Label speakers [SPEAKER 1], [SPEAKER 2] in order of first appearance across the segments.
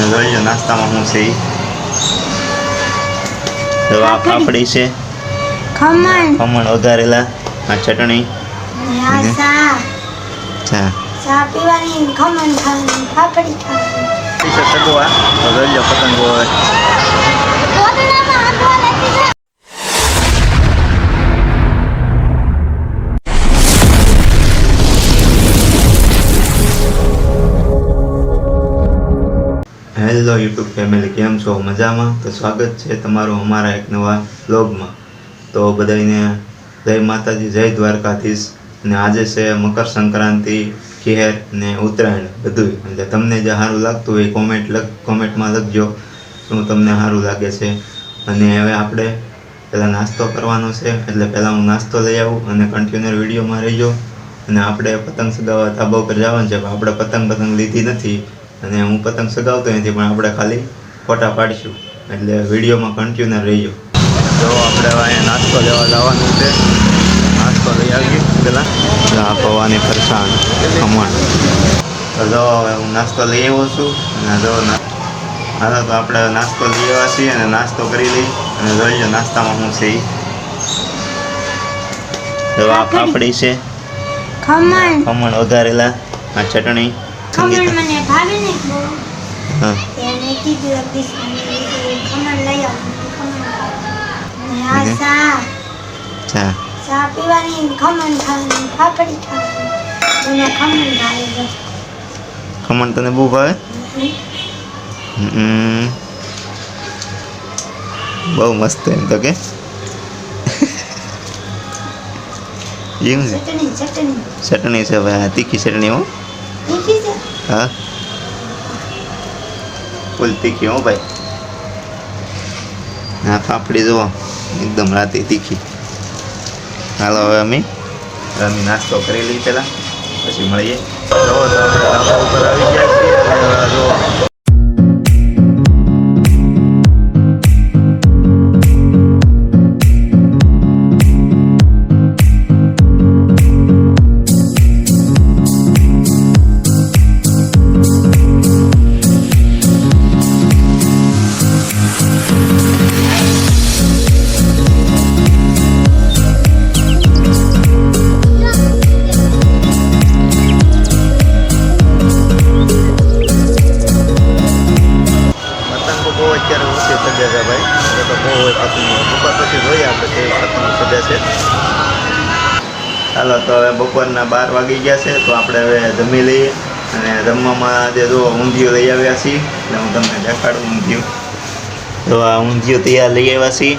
[SPEAKER 1] અને જોઈ લો નાસ્તામાં શું છે. તો આ પાપડી છે.
[SPEAKER 2] ખમણ.
[SPEAKER 1] ખમણ વઘારેલા આ ચટણી.
[SPEAKER 2] ચા
[SPEAKER 1] ચા
[SPEAKER 2] ચા પીવાની ખમણ ખાવાની પાપડી ખાવાની.
[SPEAKER 1] સગવા તો જોઈ લો પતંગો હેલો યુટ્યુબ ફેમિલી, કેમ છો? મજામાં? તો સ્વાગત છે તમારું અમારા એક નવા બ્લોગમાં તો બધાને જય માતાજી, જય દ્વારકાધીશ. અને આજે છે મકર સંક્રાંતિ, ખેર ને ઉત્તરાયણ બધું એટલે તમને જે સારું લાગતું હોય કોમેન્ટ લખ કોમેન્ટમાં લખજો. શું તમને સારું લાગે છે? અને હવે આપણે પહેલાં નાસ્તો કરવાનો છે. એટલે પહેલાં હું નાસ્તો લઈ આવું અને કન્ટિન્યુઅર વિડીયોમાં રહીજો. અને આપણે પતંગ સગાવવા ધાબા ઉપર જવાનું છે. પણ આપણે પતંગ પતંગ લીધી નથી. અને હું પતંગ સગાવતો નથી પણ આપણે ખાલી ફોટા પાડીશું. એટલે વિડીયોમાં કન્ટિન્યુ રહીજો. તો આપણે અહીંયા નાસ્તો લેવા જવાનું છે. નાસ્તો લઈ આવીએ પહેલાં. આ પવાની ફરસાણ ખમણ. તો જો હવે હું નાસ્તો લઈ આવ્યો છું. અને જો હાલો તો આપણે નાસ્તો લઈ આવ્યા છીએ અને નાસ્તો કરી લઈ અને જોઈજો નાસ્તામાં હું છે. જો આ પાપડી છે.
[SPEAKER 2] ખમણ.
[SPEAKER 1] ખમણ વઘારેલા આ ચટણી. હા.
[SPEAKER 2] એને કીધું ખમણ લઈ આવું ખમણ ખાવાનું. ને આ
[SPEAKER 1] હમ.
[SPEAKER 2] ચા.
[SPEAKER 1] ચા.
[SPEAKER 2] ચા પીવાની ખમણ ખાવાની પાપડી ખાવાની. મને ખમણ ભાવે
[SPEAKER 1] ખમણ તને બહુ ભાવે? બહુ મસ્ત એમ તો કે. એમ છે
[SPEAKER 2] ચટણી
[SPEAKER 1] છે ભાઈ તીખી ચટણી હો. હા. ફૂલ તીખી હો ભાઈ? આ પાપડી જુઓ એકદમ રાતી તીખી. હાલો હવે અમે અમે નાસ્તો કરી લઈએ પહેલાં પછી મળીએ. જો તો આપણે ધાબા ઉપર આવી ગયા છીએ હોય પતંગો બપોર પછી જોઈએ આપણે કેવી પતંગો સજા છે ચાલો તો હવે બપોરના બાર વાગી ગયા છે, તો આપણે હવે જમી લઈએ. અને જમવામાં જે જો ઊંધિયું લઈ આવ્યા છીએ. એટલે હું તમને દેખાડું ઊંધિયું. તો આ ઊંધિયું તૈયાર લઈ આવ્યા છીએ.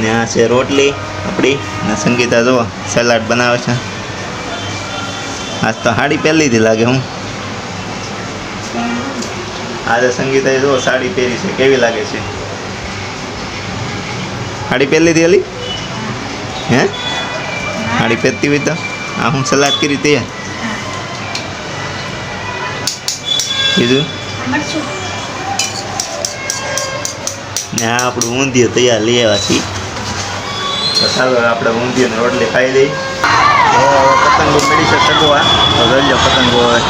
[SPEAKER 1] ને આ છે રોટલી આપણી. ને સંગીતા જો સલાડ બનાવે છે. આજ તો સાડી પહેલીથી લાગે હું. આજે સંગીતાએ જો સાડી પહેરી છે. કેવી લાગે છે? સાડી પહેરી લીધી અલી હે સાડી પહેરતી હોય તો આ હું સલાદ કરી તૈયાર બીજું ને આ આપણું ઊંધિયું તૈયાર લઈ આવ્યા છીએ તો ચાલો આપણે ઊંધિયું રોટલી ખાઈ લઈ પતંગો મળી છે સગવા તો જોઈ લો પતંગો હવે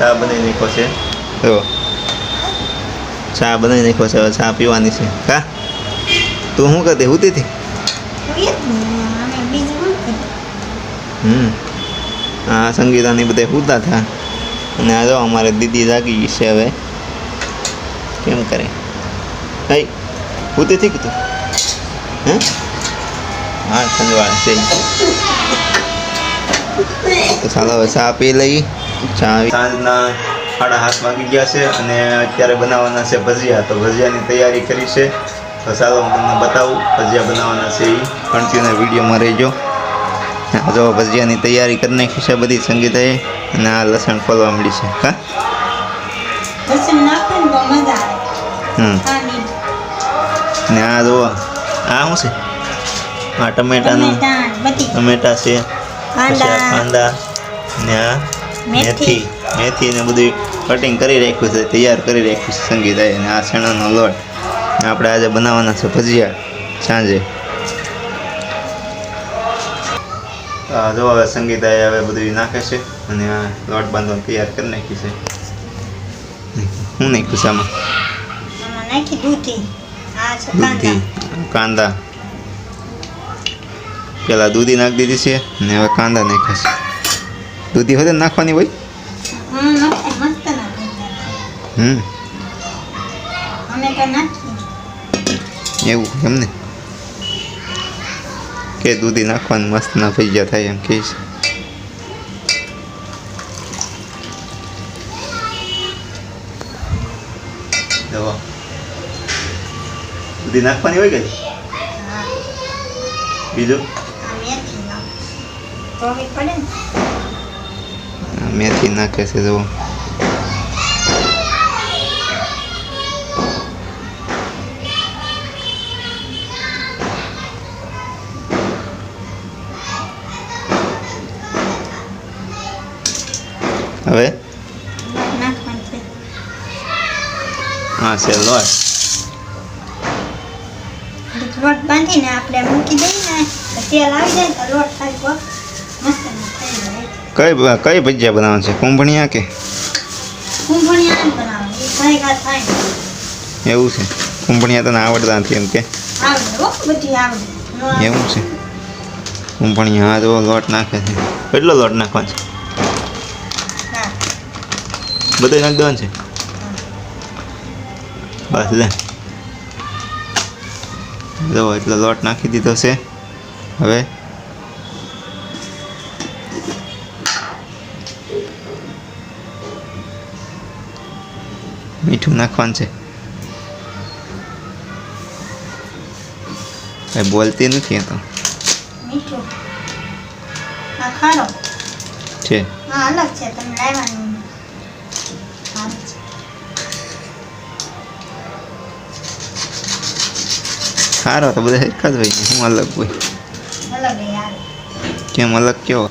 [SPEAKER 1] ચા બનાવી નાખો છે. જો ચા બનાવી નાખો છે હવે ચા પીવાની છે. કા? તું શું કરતી?
[SPEAKER 2] શું કરીએ?
[SPEAKER 1] હમ. આ સંગીતાની બધે હુતા થા અને આ જો અમારે દીદી જાગી ગઈ છે હવે. કેમ કરે? કઈ હુતી કીધું હે? હા સંજવાળ છે. તો ચાલો હવે ચા પી લઈ સાંજના સાડા હાથ વાગી ગયા છે અને અત્યારે બનાવવાના છે ભજીયા. તો ભજીયાની તૈયારી કરી છે. તો ચાલો હું તમને બતાવું ભજીયા બનાવવાના છે એ કન્ટિન્યુ વિડીયોમાં રહેજો. આ જો ભજીયાની તૈયારી કરી નાખી છે બધી સંગીતાએ અને આ લસણ ફોલવા મળી છે. હા?
[SPEAKER 2] ને
[SPEAKER 1] આ જુઓ આ શું છે? આ ટમેટાનું
[SPEAKER 2] ટમેટા
[SPEAKER 1] છે
[SPEAKER 2] કાંદા
[SPEAKER 1] ને આ
[SPEAKER 2] મેથી.
[SPEAKER 1] મેથી ને બધું કટિંગ કરી રાખ્યું છે તૈયાર કરી રાખ્યું છે સંગીતાએ અને આ ચણાનો લોટ. આપણે આજે બનાવવાના છે ભજીયા સાંજે. જો હવે સંગીતાએ હવે બધું નાખે છે અને આ લોટ બાંધવાનું તૈયાર કરી નાખ્યું છે. શું નાખ્યું છે આમાં?
[SPEAKER 2] દૂધી. કાંદા.
[SPEAKER 1] કાંદા. પેલા દૂધી નાખી દીધી છે ને હવે કાંદા નાખ્યા છે. દૂધી હોય નાખવાની હોય?
[SPEAKER 2] હમ તો
[SPEAKER 1] એવું એમને કે દૂધી નાખવાની મસ્ત ના ભજીયા થાય એમ કે છે. દવા દૂધી નાખવાની હોય કે બીજું?
[SPEAKER 2] પડે ને.
[SPEAKER 1] મેથી નાખે છે, જુઓ. હવે? હા, છે લોટ
[SPEAKER 2] લોટ બાંધીને આપણે મૂકી દઈએ ને, તેલ આવી જાય તો લોટ ખાલી
[SPEAKER 1] કઈ કઈ ભજીયા બનાવવાનું છે? કુંભણિયા કે? એવું છે? કુંભણિયા તને આવડતા નથી એમ કે. એવું છે? કુંભણિયા હા જો લોટ નાખે છે. કેટલો લોટ નાખવાનો છે? બધો નાખી દેવાનું છે? બસ લે. જો એટલો લોટ નાખી દીધો છે. હવે મીઠું નાખવાનું છે. કઈ બોલતી નથી એ તો. છે. સારો તો બધા એક જ હોય હું અલગ હોય. કેમ અલગ કેવો?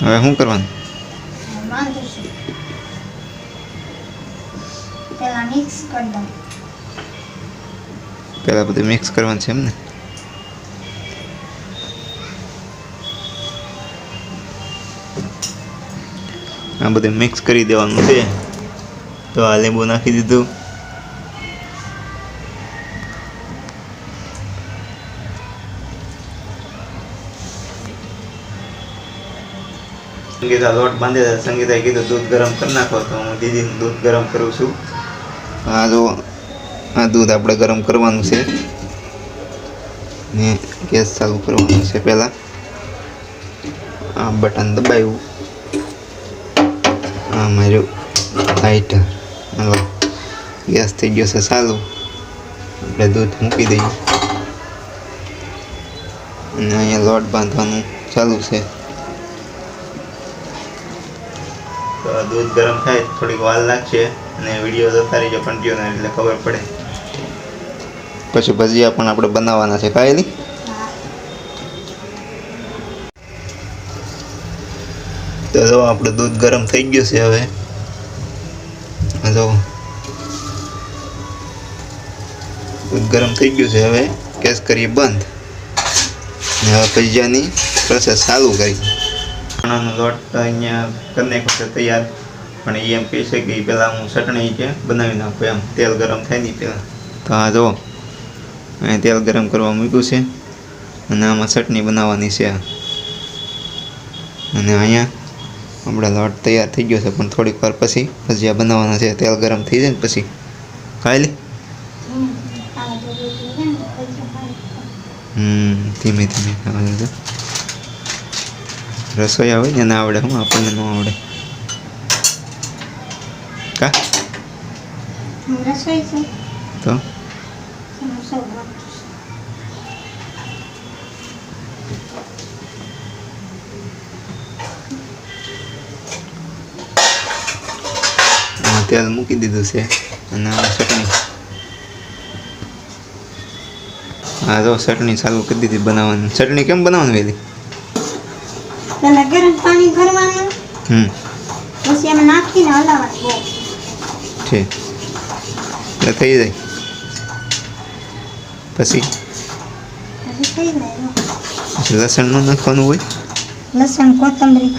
[SPEAKER 1] હવે શું કરવાનું?
[SPEAKER 2] પેલા
[SPEAKER 1] બધું મિક્સ કરવાનું છે એમ ને? આ બધું મિક્સ કરી દેવાનું છે. તો આ લીંબુ નાખી દીધું. સંગીતા લોટ બાંધે છે. સંગીતાએ કીધું, દૂધ ગરમ કરી નાખો. તો હું દીદીનું દૂધ ગરમ કરું છું. આ જો આ દૂધ આપણે ગરમ કરવાનું છે. ને ગેસ ચાલુ કરવાનું છે પહેલાં. આ બટન દબાવ્યું આ માર્યું. લાઇટર હાલો. ગેસ થઈ ગયો છે ચાલુ. આપણે દૂધ મૂકી દઈએ. અને અહીંયા લોટ બાંધવાનું ચાલુ છે. તો દૂધ ગરમ થાય, થોડીક વાર લાગશે અને વીડિયો જતા રહીજો કન્ટિન્યુ એટલે ખબર પડે. પછી ભજીયા પણ આપણે બનાવવાના છે. કાયલી તો જો આપણું દૂધ ગરમ થઈ ગયું છે હવે. જો. દૂધ ગરમ થઈ ગયું છે હવે. ગેસ કરીએ બંધ. ને હવે ભજીયાની પ્રોસેસ ચાલુ કરી ચણાનો લોટ અહીંયા કરી નાખ્યો છે તૈયાર. પણ એ એમ કહે છે કે એ પહેલાં હું ચટણી કે બનાવી નાખું એમ. તેલ ગરમ થાય નહીં પહેલાં. તો આ જુઓ. અહીંયા તેલ ગરમ કરવા મૂક્યું છે. અને આમાં ચટણી બનાવવાની છે અને અહીંયા આપણા લોટ તૈયાર થઈ ગયો છે પણ થોડીક વાર પછી ભજીયા બનાવવાના છે. તેલ ગરમ થઈ જાય ને પછી. ખાઈ લે.
[SPEAKER 2] છે
[SPEAKER 1] હમ ધીમે ધીમે ખાવાનું છે રસોઈ આવે ને એને આવડે હું આપણને ન આવડે. કા? તો? તેલ મૂકી દીધું છે અને ચટણી. હા જો ચટણી ચાલુ કરી દીધી બનાવવાની. ચટણી કેમ બનાવવાની
[SPEAKER 2] વેલી
[SPEAKER 1] હમ.
[SPEAKER 2] પછી એમાં નાખીને હલાવવાનું બહુ.
[SPEAKER 1] એટલે થઈ જાય. પછી?
[SPEAKER 2] થઈ જાય
[SPEAKER 1] લસણનું લસણ નાખવાનું હોય?
[SPEAKER 2] લસણ કોથમરી.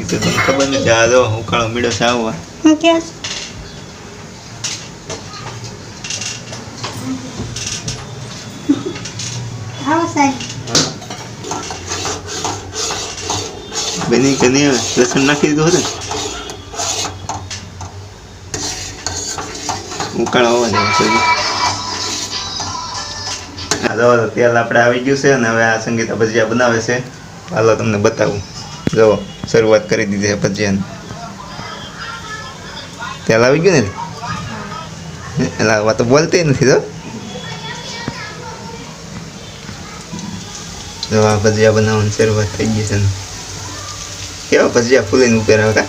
[SPEAKER 1] એ તો તમને ખબર નથી. આ જો ઉકાળો મીડો આવવા
[SPEAKER 2] હું કે? આવો સાહેબ.
[SPEAKER 1] કે નહીં હવે લસણ નાખી દીધું હતું ઉકાળો આવવા જાય તેલ આપણે આવી ગયું છે અને હવે આ સંગીતા ભજીયા બનાવે છે હાલો તમને બતાવું જો શરૂઆત કરી દીધી છે ભજીયાની તેલ આવી ગયું ને એટલે વાત તો બોલતી નથી તો જો આ ભજીયા બનાવવાની શરૂઆત થઈ ગઈ છે કેવા ભજીયા ફૂલીને ઉપર હતા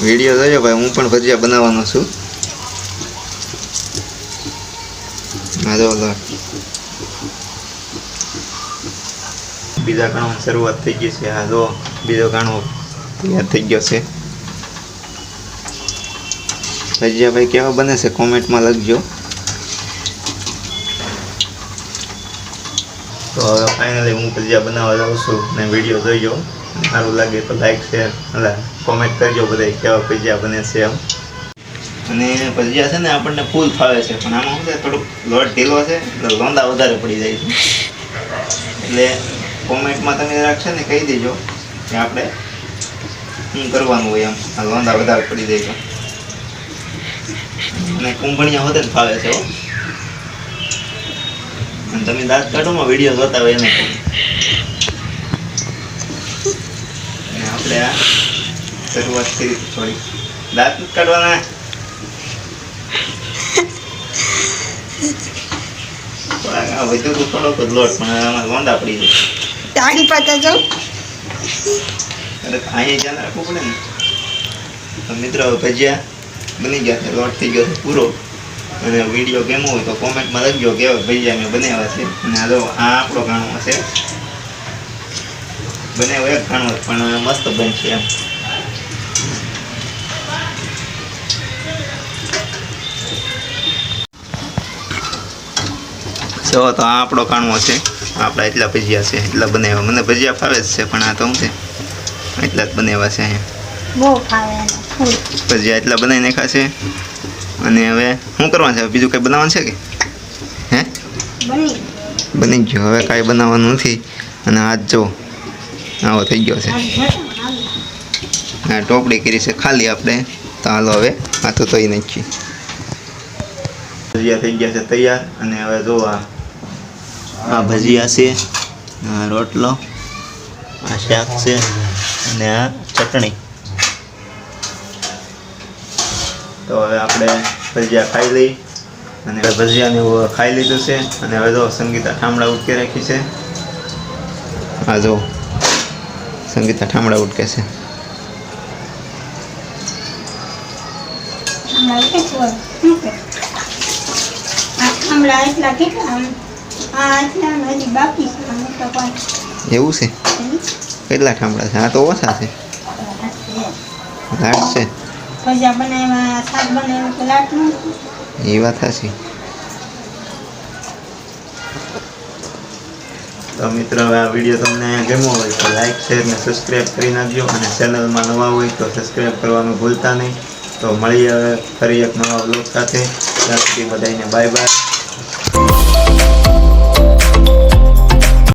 [SPEAKER 1] વીડિયો જોયો ભાઈ હું પણ ભજીયા બનાવવાનો છું હા બીજા કાણવાની શરૂઆત થઈ ગઈ છે આ જો બીજો ગાણો તૈયાર થઈ ગયો છે ભજીયા ભાઈ કેવા બને છે કોમેન્ટમાં લખજો તો હવે ફાઇનલી હું ભજીયા બનાવવા જાઉં છું ને વીડિયો જોઈજો સારું લાગે તો લાઈક શેર એટલે કોમેન્ટ કરજો બધા કેવા પીઝા બને છે એમ. અને ભજીયા છે ને, આપણને ફૂલ ફાવે છે. પણ આમાં શું છે, થોડુંક લોટ ઢીલો છે, એટલે લોંદા વધારે પડી જાય છે. એટલે કોમેન્ટમાં તમે રાખશો ને, કહી દેજો કે આપણે શું કરવાનું હોય એમ. આ લોંદા વધારે પડી જાય છે. અને કુંભણિયા વધારે ફાવે છે હો. તમે દાંત કાઢોમાં વીડિયો જોતા હોય એને આપણે આ શરૂઆત કરી થોડી. દાંત કાઢવાના. થોડાક આ તો લોટ પણ આમાં લોંદા પડી જાય.
[SPEAKER 2] તાળી પાતા જાઉં
[SPEAKER 1] એટલે અહીંયા ધ્યાન રાખવું પડે ને. તો મિત્રો ભજીયા બની ગયા લોટ થઈ ગયો પૂરો. અને વીડિયો કેમ હોય તો કોમેન્ટમાં લખજો કેવા ભજીયા મેં બનાવ્યા છે. અને આ જો આ આપણો ગાણો છે. બનાવ્યો એક ગાણો પણ મસ્ત બનશે એમ. જો તો આ આપણો કાણવો છે. આપણા એટલા ભજીયા છે એટલા બનાવ્યા. મને ભજીયા ફાવે જ છે પણ આ તો શું છે? એટલા જ બનાવ્યા છે અહીંયા. ભજીયા એટલા બનાવી નાખ્યા છે અને હવે શું કરવાનું છે? બીજું કંઈ બનાવવાનું છે કે? હે?
[SPEAKER 2] બની.
[SPEAKER 1] ગયું. હવે કાંઈ બનાવવાનું નથી. અને આ જો આવો થઈ ગયો છે. આ ટોપડી કરી છે ખાલી આપણે. તો હાલો હવે હાથું ધોઈ નાખીએ ભજીયા થઈ ગયા છે તૈયાર. અને હવે જો આ આ ભજીયા છે આ રોટલો આ શાક છે અને આ ચટણી. તો હવે આપણે ભજીયા ખાઈ લઈ અને ભજીયાને એવું ખાઈ લીધું છે અને હવે જો સંગીતા ઠામડા ઉટકે રાખી છે. આ જો સંગીતા ઠામડા ઉટકે છે. એવું છે? કેટલા ઠામડા છે? આ તો ઓછા છે. લાગશે છે.
[SPEAKER 2] ભજીયા બનાવ્યા શાક બનાવ્યું તો લાટનું
[SPEAKER 1] એ વાત હશે તો મિત્રો હવે આ વીડિયો તમને ગમ્યો હોય તો લાઈક શેર ને સબસ્ક્રાઈબ કરી નાખજો અને ચેનલમાં નવા હોય તો સબસ્ક્રાઈબ કરવાનું ભૂલતા નહીં. તો મળીએ હવે ફરી એક નવા બ્લોગ સાથે. ત્યાં સુધી બધાને બાય બાય